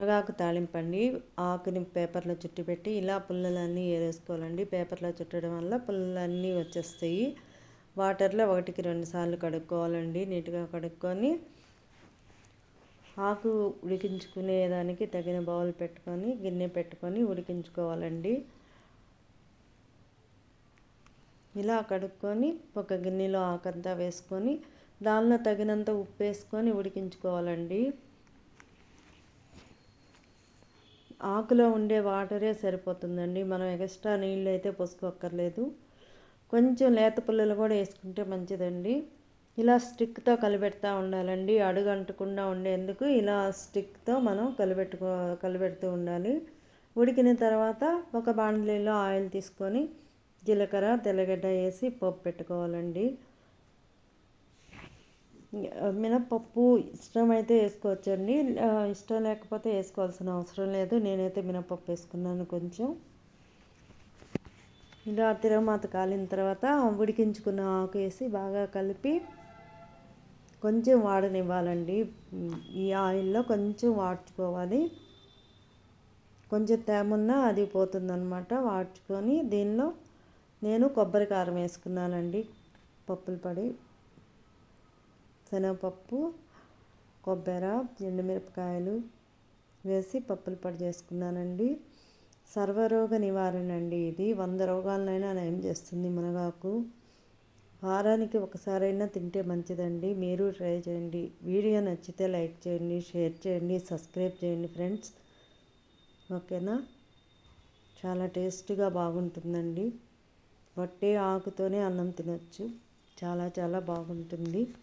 మునగాకు తాలింపండి ఆకుని పేపర్లో చుట్టి పెట్టి ఇలా పుల్లలన్నీ వేసుకోవాలండి పేపర్లో చుట్టడం వల్ల పుల్లలన్నీ వచ్చేస్తాయి. వాటర్లో ఒకటికి రెండు సార్లు కడుక్కోవాలండి. నీట్గా కడుక్కొని ఆకు ఉడికించుకునేదానికి తగిన బౌల్ పెట్టుకొని గిన్నె పెట్టుకొని ఉడికించుకోవాలండి. ఇలా కడుక్కొని ఒక గిన్నెలో ఆకంతా వేసుకొని దానిలో తగినంత ఉప్పు వేసుకొని ఉడికించుకోవాలండి. ఆకులో ఉండే వాటరే సరిపోతుందండి. మనం ఎక్స్ట్రా నీళ్ళు అయితే పోసుకోక్కర్లేదు. కొంచెం లేత పుల్లలు కూడా వేసుకుంటే మంచిదండి. ఇలా స్టిక్తో కలిపెడతా ఉండాలండి. అడుగు అంటకుండా ఉండేందుకు ఇలా స్టిక్తో మనం కలిపెట్టుకో కలిపెడుతూ ఉండాలి. ఉడికిన తర్వాత ఒక బాండ్లీలో ఆయిల్ తీసుకొని జీలకర్ర తెల్లగడ్డ వేసి పప్పు పెట్టుకోవాలండి. మినప్పప్పు ఇష్టమైతే వేసుకోవచ్చండి. ఇష్టం లేకపోతే వేసుకోవాల్సిన అవసరం లేదు. నేనైతే మినప్పప్పు వేసుకున్నాను కొంచెం. ఇలా తిరగమాత కాలిన తర్వాత ఉడికించుకున్న ఆకు వేసి బాగా కలిపి కొంచెం వాడనివ్వాలండి. ఈ ఆయిల్లో కొంచెం వాడ్చుకోవాలి కొంచెం తేమున్నా అది పోతుందన్నమాట. వాడ్చుకొని దీనిలో నేను కొబ్బరి కారం వేసుకున్నానండి పప్పులు పడి. శనగపప్పు కొబ్బరి ఎండుమిరపకాయలు వేసి పప్పులు పడి చేసుకున్నానండి. సర్వరోగ నివారణ అండి ఇది. వంద రోగాలనైనా నయం చేస్తుంది మునగాకు. వారానికి ఒకసారైనా తింటే మంచిదండి. మీరు ట్రై చేయండి. వీడియో నచ్చితే లైక్ చేయండి షేర్ చేయండి సబ్స్క్రైబ్ చేయండి ఫ్రెండ్స్. ఓకేనా? చాలా టేస్ట్గా బాగుంటుందండి. వట్టి ఆకుతోనే అన్నం తినచ్చు. చాలా చాలా బాగుంటుంది.